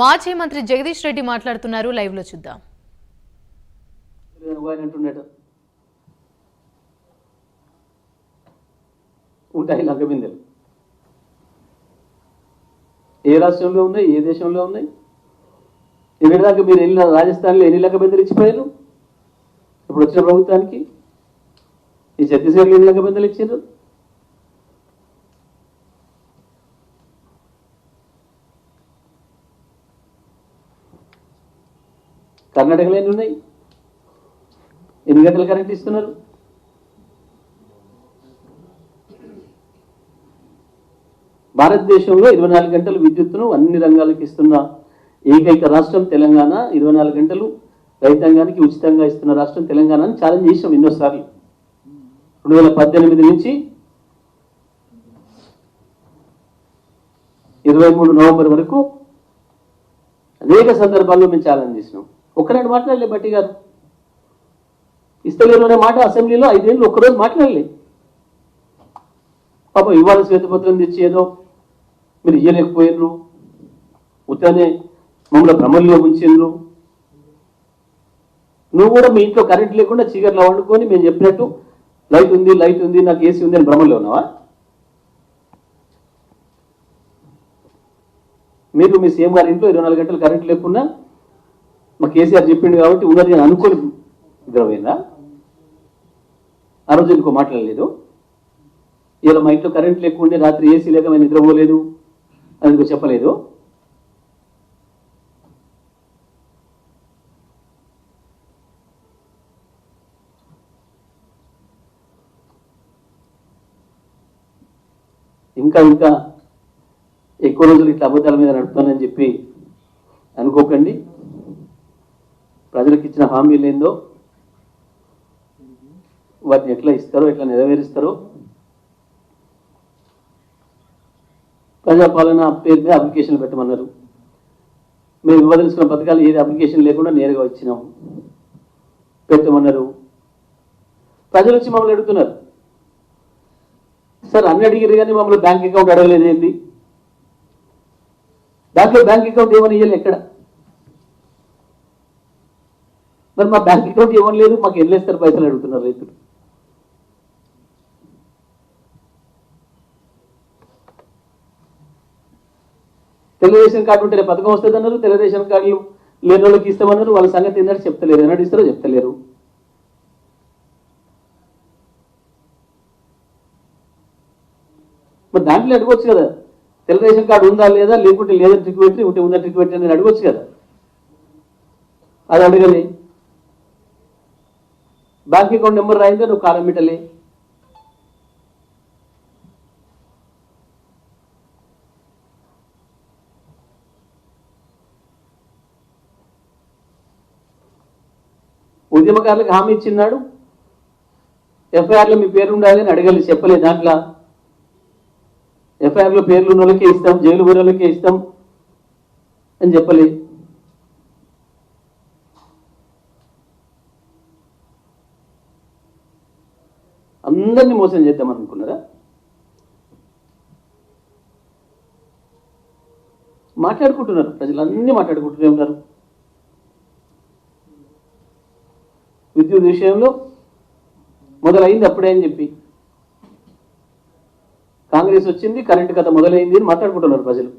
మాజీ మంత్రి జగదీష్ రెడ్డి మాట్లాడుతున్నారు. లైవ్లో చూద్దాం. ఉంటాయి లంక బిందెలు. ఏ రాష్ట్రంలో ఉన్నాయి? ఏ దేశంలో ఉన్నాయి? దాకా మీరు ఎన్ని రాజస్థాన్లో ఎన్ని లంక బిందెలు ఇచ్చిపోయారు? ఇప్పుడు వచ్చిన ప్రభుత్వానికి ఈ ఛత్తీస్గఢ్లో ఎన్ని లంక బిందెలు ఇచ్చారు కర్ణాటకలో ఎన్ని ఉన్నాయి ఎన్ని గంటలు కరెంట్ ఇస్తున్నారు? భారతదేశంలో ఇరవై నాలుగు గంటలు విద్యుత్తును అన్ని రంగాలకు ఇస్తున్న ఏకైక రాష్ట్రం తెలంగాణ. ఇరవై నాలుగు గంటలు రైతాంగానికి ఉచితంగా ఇస్తున్న రాష్ట్రం తెలంగాణ అని ఛాలెంజ్ చేసాం ఎన్నోసార్లు. రెండు వేల పద్దెనిమిది నుంచి ఇరవై మూడు నవంబర్ వరకు అనేక సందర్భాల్లో మేము ఛాలెంజ్ చేసినాం. ఒక్కనాడు మాట్లాడలే బట్టి గారు. ఇస్తలేరు అనే మాట అసెంబ్లీలో ఐదేళ్ళు ఒక్కరోజు మాట్లాడలే. పాపం ఇవాళ శ్వేతపత్రం తెచ్చి ఏదో మీరు ఇయ్యలేకపోయినరు ఉత్తనే మమ్మల్ని భ్రమల్లో ఉంచిండ్రు. నువ్వు కూడా మీ ఇంట్లో కరెంట్ లేకుండా చీకట్లో వండుకొని మేము చెప్పినట్టు లైట్ ఉంది లైట్ ఉంది నాకు ఏసీ ఉంది అని భ్రమల్లో ఉన్నావా? మీరు మీ సీఎం గారి ఇంట్లో ఇరవై నాలుగు గంటలు కరెంట్ లేకుండా మా కేసీఆర్ చెప్పిండు కాబట్టి ఉన్నది నేను అనుకోని నిద్రపోయిందా ఆ రోజు ఎందుకో మాట్లాడలేదు. ఇలా మా ఇంట్లో కరెంట్ లేకుండే రాత్రి ఏసీ లేక మేము నిద్రపోలేదు. అని చెప్పలేదు. ఇంకా ఇంకా ఎక్కువ రోజులు ఇట్లా అబద్ధాల మీద నడుపుతానని చెప్పి అనుకోకండి. ప్రజలకు ఇచ్చిన హామీలు ఏందో వాటిని ఎట్లా ఇస్తారో ఎట్లా నెరవేరుస్తారో ప్రజాపాలన పేరు మీద అప్లికేషన్ పెట్టమన్నారు. మేము ఇవ్వదలుచుకున్న పథకాలు ఏది అప్లికేషన్ లేకుండా నేరుగా వచ్చినాము పెట్టమన్నారు. ప్రజలు వచ్చి మమ్మల్ని అడుగుతున్నారు. సార్ అన్ని అడిగారు కానీ మమ్మల్ని బ్యాంక్ అకౌంట్ అడగలేదు ఏంటి దాంట్లో బ్యాంక్ అకౌంట్ ఏమని ఇవ్వాలి ఎక్కడ? సార్ మా బ్యాంక్ అకౌంట్ ఇవ్వలేదు మాకు ఎల్లేస్తారు పైసలు అడుగుతున్నారు రైతులు. తెలుగుదేశం కార్డు ఉంటే పథకం వస్తుంది అన్నారు తెలుగుదేశం కార్డులు లేని వాళ్ళకి ఇస్తామన్నారు వాళ్ళ సంగతి ఏంటంటే చెప్తలేరు ఎన్నడు ఇస్తారో చెప్తలేరు. మరి దాంట్లో అడగవచ్చు కదా తెలుగుదేశం కార్డు ఉందా లేదా లేకుంటే లేదని ట్రిక్ పెట్టి ఉంటే ఉందా ట్రిక్ పెట్టి నేను అడగవచ్చు కదా. అది అడగలే బ్యాంక్ అకౌంట్ నెంబర్ రాయిందే నువ్వు కాలం మిటలే ఉద్యమకారులకు హామీ ఇచ్చిన్నాడు ఎఫ్ఐఆర్లో మీ పేరు ఉండాలి అని అడగలి చెప్పలేదు దాంట్లో ఎఫ్ఐఆర్లో పేర్లు ఉన్న వాళ్ళకే ఇస్తాం జైలు పోయిన వాళ్ళకే ఇస్తాం అని చెప్పలే అందరినీ మోసం చేద్దాం అనుకున్నారా మాట్లాడుకుంటున్నారు. ప్రజలు అన్ని మాట్లాడుకుంటూనే ఉన్నారు. విద్యుత్ విషయంలో మొదలైంది అప్పుడే అని చెప్పి. కాంగ్రెస్ వచ్చింది కరెంటు కథ మొదలైంది అని మాట్లాడుకుంటున్నారు ప్రజలు.